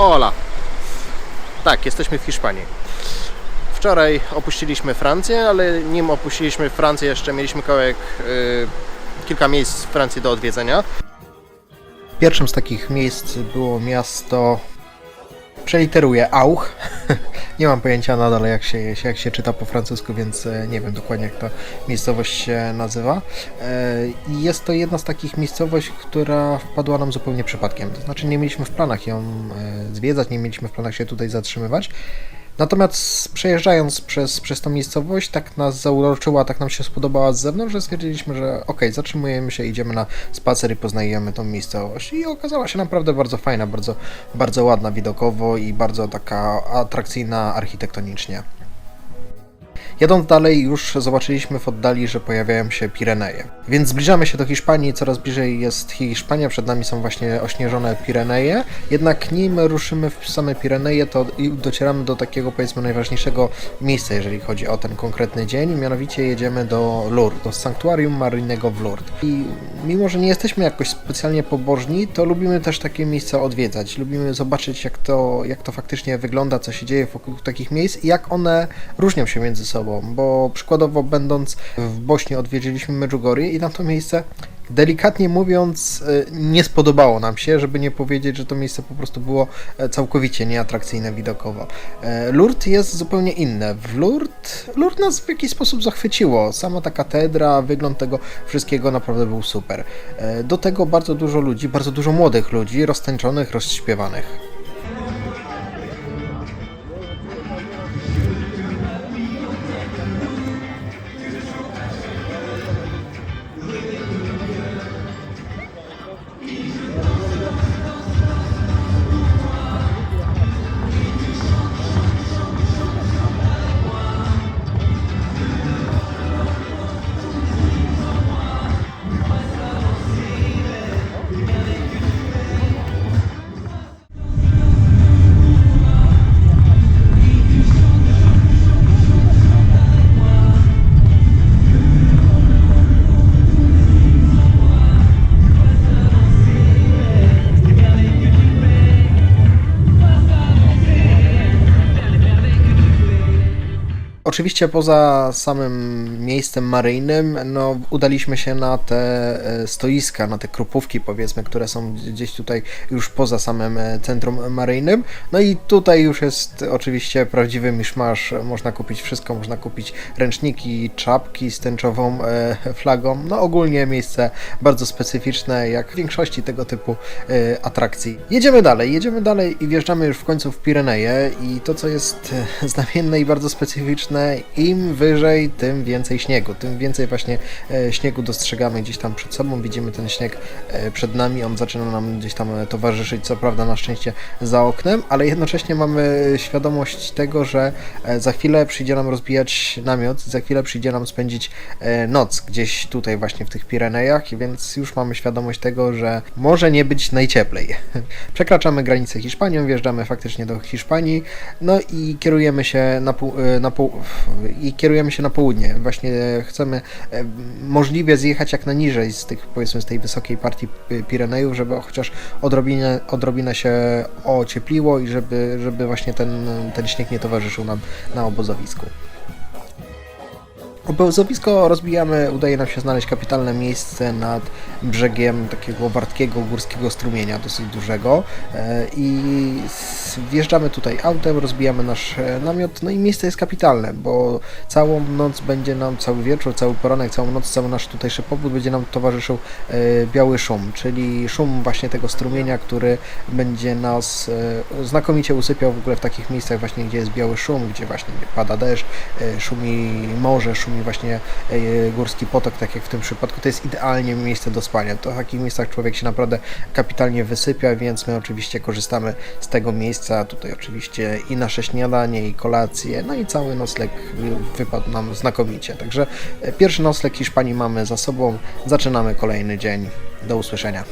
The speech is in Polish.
Ola. Tak, jesteśmy w Hiszpanii. Wczoraj opuściliśmy Francję, ale nim opuściliśmy Francję, jeszcze mieliśmy kawałek, y, kilka miejsc w Francji do odwiedzenia. Pierwszym z takich miejsc było miasto, przeliteruję Auch. nie mam pojęcia nadal jak się, jak się czyta po francusku, więc e, nie wiem dokładnie jak ta miejscowość się nazywa. E, jest to jedna z takich miejscowości, która wpadła nam zupełnie przypadkiem. To znaczy nie mieliśmy w planach ją e, zwiedzać, nie mieliśmy w planach się tutaj zatrzymywać. Natomiast przejeżdżając przez, przez tą miejscowość, tak nas zauroczyła, tak nam się spodobała z zewnątrz, że stwierdziliśmy, że okej, zatrzymujemy się, idziemy na spacer i poznajemy tą miejscowość. I okazała się naprawdę bardzo fajna, bardzo, bardzo ładna widokowo i bardzo taka atrakcyjna architektonicznie. Jadąc dalej, już zobaczyliśmy w oddali, że pojawiają się Pireneje. Więc zbliżamy się do Hiszpanii, coraz bliżej jest Hiszpania, przed nami są właśnie ośnieżone Pireneje. Jednak nim ruszymy w same Pireneje, to docieramy do takiego powiedzmy najważniejszego miejsca, jeżeli chodzi o ten konkretny dzień. Mianowicie jedziemy do Lourdes, do sanktuarium maryjnego w Lourdes. I mimo, że nie jesteśmy jakoś specjalnie pobożni, to lubimy też takie miejsca odwiedzać. Lubimy zobaczyć, jak to, jak to faktycznie wygląda, co się dzieje wokół takich miejsc i jak one różnią się między sobą. Bo przykładowo, będąc w Bośni, odwiedziliśmy Medjugorje i na to miejsce delikatnie mówiąc, y, nie spodobało nam się, żeby nie powiedzieć, że to miejsce po prostu było e, całkowicie nieatrakcyjne widokowo. E, Lourdes jest zupełnie inne. W Lourdes, Lourdes nas w jakiś sposób zachwyciło. Sama ta katedra, wygląd tego wszystkiego naprawdę był super. E, Do tego bardzo dużo ludzi, bardzo dużo młodych ludzi, roztańczonych, rozśpiewanych. Oczywiście poza samym miejscem maryjnym, no udaliśmy się na te e, stoiska, na te krupówki powiedzmy, które są gdzieś tutaj już poza samym e, centrum maryjnym. No i tutaj już jest oczywiście prawdziwy miszmasz, można kupić wszystko, można kupić ręczniki, czapki z tęczową e, flagą. No ogólnie miejsce bardzo specyficzne, jak w większości tego typu atrakcji. Jedziemy dalej, jedziemy dalej i wjeżdżamy już w końcu w Pireneje i to co jest znamienne i bardzo specyficzne, im wyżej, tym więcej śniegu, tym więcej właśnie e, śniegu dostrzegamy gdzieś tam przed sobą, widzimy ten śnieg e, przed nami, on zaczyna nam gdzieś tam towarzyszyć, co prawda na szczęście za oknem, ale jednocześnie mamy świadomość tego, że e, za chwilę przyjdzie nam rozbijać namiot, za chwilę przyjdzie nam spędzić noc gdzieś tutaj właśnie w tych Pirenejach, więc już mamy świadomość tego, że może nie być najcieplej. Przekraczamy granicę Hiszpanią, wjeżdżamy faktycznie do Hiszpanii, no i kierujemy się na, pół, na pół, i kierujemy się na południe. Właśnie chcemy e, możliwie zjechać jak najniżej z tych, powiedzmy, z tej wysokiej partii Pi- Pirenejów, żeby chociaż odrobinę, odrobinę się ociepliło i żeby, żeby właśnie ten, ten śnieg nie towarzyszył nam na obozowisku. Obozowisko rozbijamy, udaje nam się znaleźć kapitalne miejsce nad brzegiem takiego wartkiego górskiego strumienia, dosyć dużego. E, i wjeżdżamy tutaj autem, rozbijamy nasz e, namiot, no i miejsce jest kapitalne, bo całą noc będzie nam, cały wieczór, cały poranek, całą noc, cały nasz tutejszy pobód będzie nam towarzyszył e, biały szum, czyli szum właśnie tego strumienia, który będzie nas znakomicie usypiał w ogóle w takich miejscach właśnie, gdzie jest biały szum, gdzie właśnie pada deszcz, szumi morze, szumi właśnie e, górski potok, tak jak w tym przypadku. To jest idealnie miejsce do spania. To w takich miejscach człowiek się naprawdę kapitalnie wysypia, więc my oczywiście korzystamy z tego miejsca. Tutaj oczywiście i nasze śniadanie, i kolacje, no i cały nocleg wy- wypadł nam znakomicie. Także e, pierwszy nocleg Hiszpanii mamy za sobą. Zaczynamy kolejny dzień. Do usłyszenia.